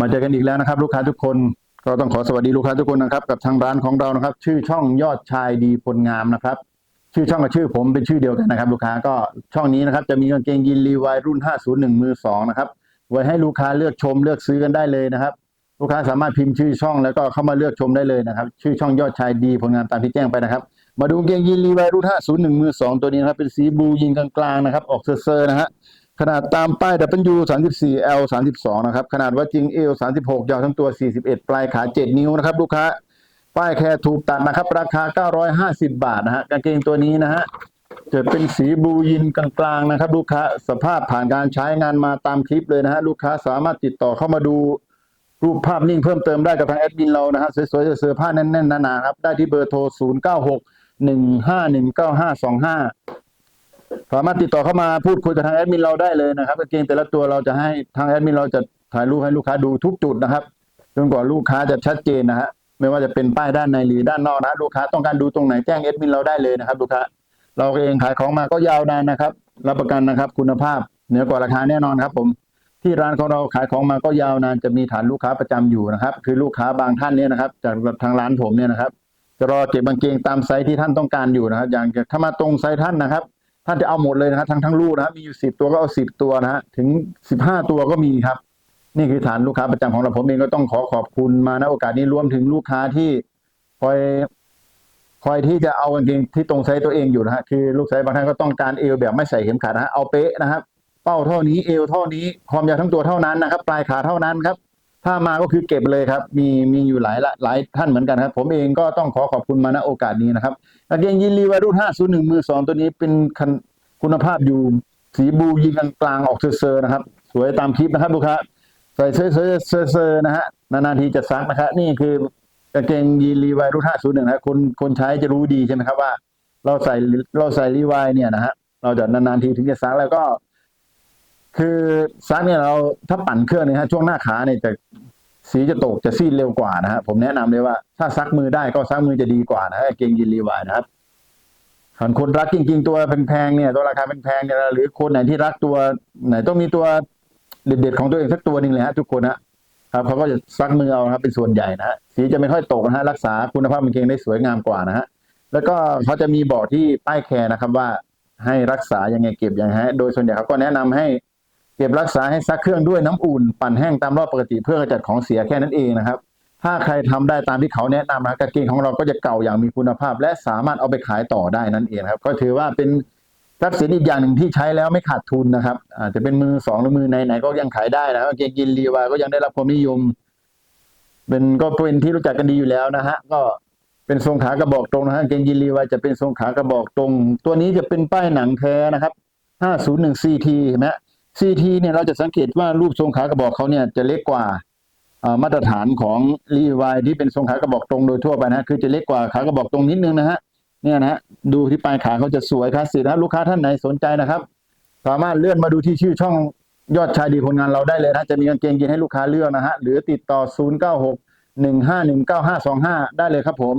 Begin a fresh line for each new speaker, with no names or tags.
มาเจอกันอีกแล้วนะครับ ลูกค้าทุกคนก็ต้องขอสวัสดีลูกค้าทุกคนนะครับ กับทางร้านของเรานะครับ ชื่อช่องยอดชายดีพลงามนะครับ ชื่อช่องกับชื่อผมเป็นชื่อเดียวกันนะครับ ลูกค้าก็ช่องนี้นะครับ จะมีกางเกงยีนรีวายรุ่น 501 มือ2นะครับไว้ให้ลูกค้าเลือกชมเลือกซื้อกันได้เลยนะครับ ลูกค้าสามารถพิมพ์ชื่อช่องแล้วก็เข้ามาเลือกชมได้เลยนะครับ ชื่อช่องยอดชายดีผลงานตามที่แจ้งไปนะครับ มาดูกางเกงยีนรีวายรุ่น 501 มือ2ตัวนี้นะครับเป็นสีบลูยิงกลางๆนะครับ ออกเซอร์ๆนะฮะ ขนาดตามป้าย W 34 L 32นะครับ ขนาดว่าจริง L 36ยาวทั้งตัว 41 ปลายขา 7 นิ้วนะครับ ลูกค้า ป้ายแค่ถูกตัดนะครับ ราคา 950 บาทนะฮะกางเกงตัวนี้นะฮะจะเป็นสีบลูยินกลางๆนะครับ ลูกค้าสภาพผ่านการใช้งานมาตามคลิปเลยนะฮะลูกค้าสามารถติดต่อเข้ามาดูรูปภาพนิ่งเพิ่มเติมได้กับทางแอดมินเรานะฮะสวยๆเสื้อผ้าแน่นๆหนาๆครับได้ที่เบอร์โทร 096 1519525 สามารถติดต่อเข้ามาพูดคุยกับทางแอดมินเราได้เลยนะครับกางเกงแต่ละตัวเราจะให้ทางแอดมินเราจะถ่ายรูปให้ลูกค้าดูทุกจุดนะครับจนกว่าลูกค้าจะชัดเจนนะฮะไม่ว่าจะเป็นป้ายด้านในหรือด้านนอกนะลูกค้าต้องการดูตรงไหนแจ้งแอดมินเราได้เลยนะครับลูกค้าเราเองขายของมาก็ยาวนานนะครับ รับประกันนะครับ คุณภาพเหนือกว่าราคาแน่นอนครับ ผม ที่ร้านของเราขายของมาก็ยาวนานจะมีฐานลูกค้าประจำอยู่นะครับ คือลูกค้าบางท่านเนี่ยนะครับ จากทางร้านผมเนี่ยนะครับจะรอเก็บกางเกงตามไซส์ที่ท่านต้องการอยู่นะครับ อย่างถ้ามาตรงไซส์ท่านนะครับ ท่านจะเอาหมดเลยนะครับทั้งทั้งลูกนะครับมีอยู่สิบตัวก็เอาสิบตัวนะฮะถึงสิบห้าตัวก็มีครับ นี่คือฐานลูกค้าประจำของเราผมเองก็ต้องขอขอบคุณมาณโอกาสนี้รวมถึงลูกค้าที่คอยคอยที่จะเอากางเกงที่ตรงไซส์ตัวเองอยู่นะฮะคือลูกไซส์บางท่านก็ต้องการเอวแบบไม่ใส่เข็มขัดนะฮะเอาเป๊ะนะครับ เป้าเท่านี้เอวเท่านี้ความยาวทั้งตัวเท่านั้นนะครับ ปลายขาเท่านั้นครับ ถ้ามาก็คือเก็บเลยครับ มีมีอยู่หลายละหลายท่านเหมือนกันครับ ผมเองก็ต้องขอขอบคุณมาณโอกาสนี้นะครับกางเกงยีนรีวารุ่น501 มือ 2 ตัวนี้เป็นคุณภาพอยู่สีบูยิงกลางๆออกเซอร์นะครับ สวยตามคลิปนะครับลูกค้าใส่เซอร์เซอร์เซอร์นะฮะนานๆทีจะซักนะครับนี่คือกางเกงยีนรีวายรุ่น501นะคนคนใช้จะรู้ดีใช่ไหมครับว่า เราใส่เราใส่รีวายเนี่ยนะฮะเราจะนานๆทีถึงจะซักแล้วก็ คือซักเนี่ยเราถ้าปั่นเครื่องเนี่ยฮะช่วงหน้าขาเนี่ยจะ สีจะตกจะซีดเร็วกว่านะฮะผมแนะนำเลยว่า ถ้าซักมือได้ก็ซักมือจะดีกว่านะฮะเกงยีนรีวายนะครับส่วนคนรักจริง ๆ ตัวแพงๆเนี่ย ตัวราคาแพงๆเนี่ยหรือคนไหนที่รักตัวไหนต้องมีตัวเด็ดๆของตัวเองสักตัวหนึ่งเลยฮะทุกคนนะครับเขาก็จะซักมือเอาครับเป็นส่วนใหญ่นะฮะสีจะไม่ค่อยตกนะฮะรักษาคุณภาพกางเกงได้สวยงามกว่านะฮะแล้วก็เขาจะมีบอกที่ป้ายแคร์นะครับว่าให้รักษายังไงเก็บยังไงโดยส่วนใหญ่เขาก็แนะนำให้ เก็บรักษาให้ซักเครื่องด้วยน้ำอุ่น ปั่นแห้งตามรอบปกติเพื่อกำจัดของเสียแค่นั้นเองนะครับ ถ้าใครทำได้ตามที่เขาแนะนำนะกางเกงของเราก็จะเก่าอย่างมีคุณภาพ และสามารถเอาไปขายต่อได้นั่นเองครับ ก็ถือว่าเป็นทรัพย์สินอีกอย่างหนึ่งที่ใช้แล้วไม่ขาดทุนนะครับอาจจะเป็นมือสองหรือมือไหนๆก็ยังขายได้นะกางเกงยินรีวายก็ยังได้รับความนิยม เป็นก็เป็นที่รู้จักกันดีอยู่แล้วนะฮะก็เป็นทรงขากระบอกตรงนะฮะเกงยินรีวายจะเป็นทรงขากระบอกตรง ตัวนี้จะเป็นป้ายหนังแท้นะครับ 501 CT เห็นไหม CT เนี่ยเราจะสังเกตว่ารูปทรงขากระบอกเขาเนี่ยจะเล็กกว่ามาตรฐานของรีวายที่เป็นทรงขากระบอกตรงโดยทั่วไปนะคือจะเล็กกว่าขากระบอกตรงนิดนึงนะฮะเนี่ยนะฮะดูที่ปลายขาเขาจะสวยคลาสสิกนะลูกค้าท่านไหนสนใจนะครับ สามารถเลื่อนมาดูที่ชื่อช่องยอดชายดีผลงานเราได้เลยนะจะมีกางเกงยีนให้ลูกค้าเลือกนะฮะหรือติดต่อ 096 1519525 ได้เลยครับผม